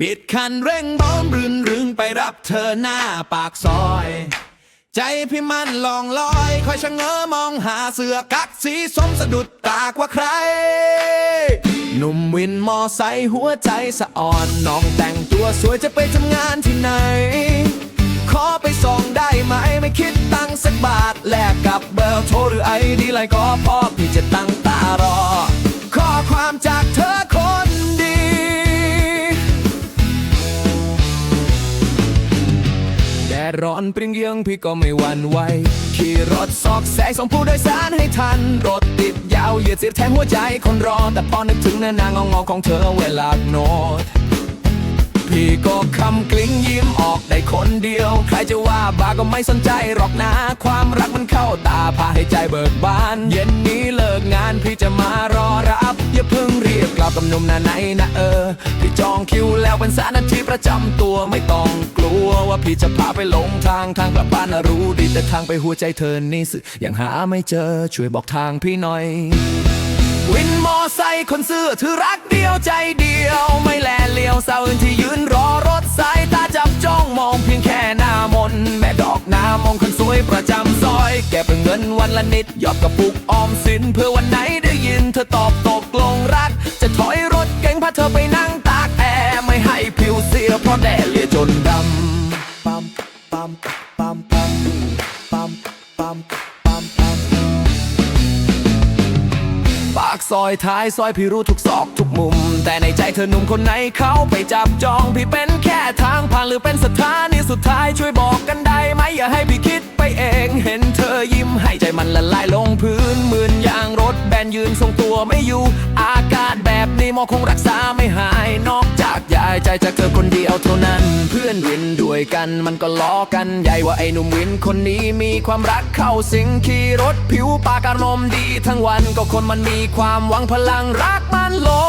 บิดคันเร่งบ้อมรื่นรึงไปรับเธอหน้าปากซอย ใจพี่มันลองลอย คอยชะเง้อมองหาเสือกักสีสมสะดุดตากว่าใคร หนุ่มวินมอไซค์หัวใจสะอ่อน น้องแต่งตัวสวยจะไปทำงานที่ไหน ขอไปส่งได้ไหมไม่คิดตังค์สักบาท แลกกับเบอร์โทรหรือไอดีไลน์ก็พอ ดดร้อนเปรียงเยืองพี่ก็ไม่หวั่นไหวขี่รถซอกแซกส่งผู้โดยสารให้ทัน รถติดยาวเหยียดเสียดแทงหัวใจคนรอ แต่พอนึกถึงหน้านางงอของเธอเวลาโนดพี่ก็คำกลิ้งยิ้มออกได้คนเดียว ใครจะว่าบ้าก็ไม่สนใจหรอกนะ ความรักมันเข้าตาพาให้ใจเบิกบาน เย็นนี้เลิกงานพี่จะมา กกลับหนุ่มหนาไหนนะเออ พี่จองคิวแล้วเป็นสารนาทีประจำตัวไม่ต้องกลัวว่าพี่จะพาไปหลงทางทางกลับบ้านนะรู้ดีแต่ทางไปหัวใจเธอนี่สิยังหาไม่เจอช่วยบอกทางพี่หน่อย วินมอไซค์คนซื่อถือรักเดียวใจเดียว ไม่แลเลี้ยวสาวอื่นที่ยืนรอรถสายตาจับจ้องมองเพียงแค่หน้ามนแม่ดอกหน้ามองคนสวยประจำซอย แก็บเงินวันละนิดหยอดกระปุกออมสินเพื่อวันไหนได้ยินเธอตอบตกลงรัก จะถอยรถเก๋งพาเธอไปนั่งตากแอร์ไม่ให้ผิวเสียเพราะแดดเลียจนดำปั๊มปั๊มปั๊มปั๊มปั๊มปั๊มปั๊มปั๊มปากซอยท้ายซอยพี่รู้ทุกซอกทุกมุม แต่ในใจเธอหนุ่มคนไหนเขาไปจับจอง พี่เป็นแค่ทางผ่านหรือเป็นสถานีสุดท้ายช่วยบอกกันได้ไหมอย่าให้ ยืนทรงตัวไม่อยู่ อากาศแบบนี้หมอคงรักษาไม่หาย นอกจากยายใจจากเธอคนเดียวเท่านั้น เพื่อนวินด้วยกันมันก็ล้อกันใหญ่ว่าไอ้หนุ่มวินคนนี้มีความรักเข้าสิงขี่รถผิวปากอารมดีทั้งวันก็คนมันมีความหวังพลังรักมันล้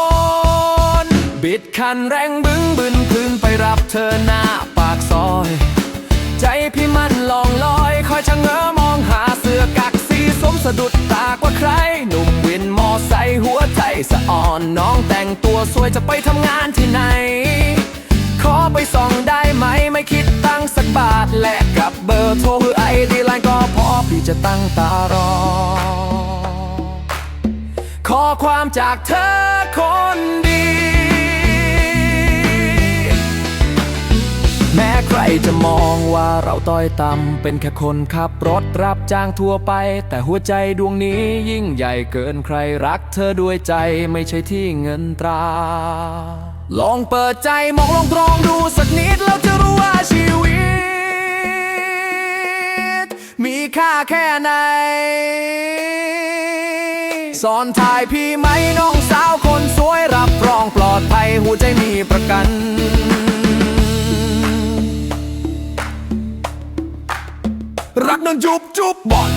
นบิดคันแรงบึ้งบึนพึ่งไปรับเธอหน้าปากซอย ใจพี่มันลองลอยคอยชะเง้อมองหาเสื้อกักสีสมสะดุด สะอ่อนน้องแต่งตัวสวยจะไปทำงานที่ไหน ขอไปส่องได้ไหมไม่คิดตั้งสักบาทแลกกับเบอร์โทรหรือไอดีไลน์ก็พอพี่จะตั้งตารอ ขอความจากเธอคนดียว รจะมองว่าเราต้อยต่ำเป็นแค่คนขับรถรับจ้างทั่วไป แต่หัวใจดวงนี้ยิ่งใหญ่เกินใครรักเธอด้วยใจไม่ใช่ที่เงินตรา ลองเปิดใจมองลองตรองดูสักนิดแล้วจะรู้ว่าชีวิต มีค่าแค่ไหนสอนถ่ายพี่ไหมน้องสาวคนสวยรับรองปลอดภัยหัวใจมีประกัน รักนั้นจุบจุบบอล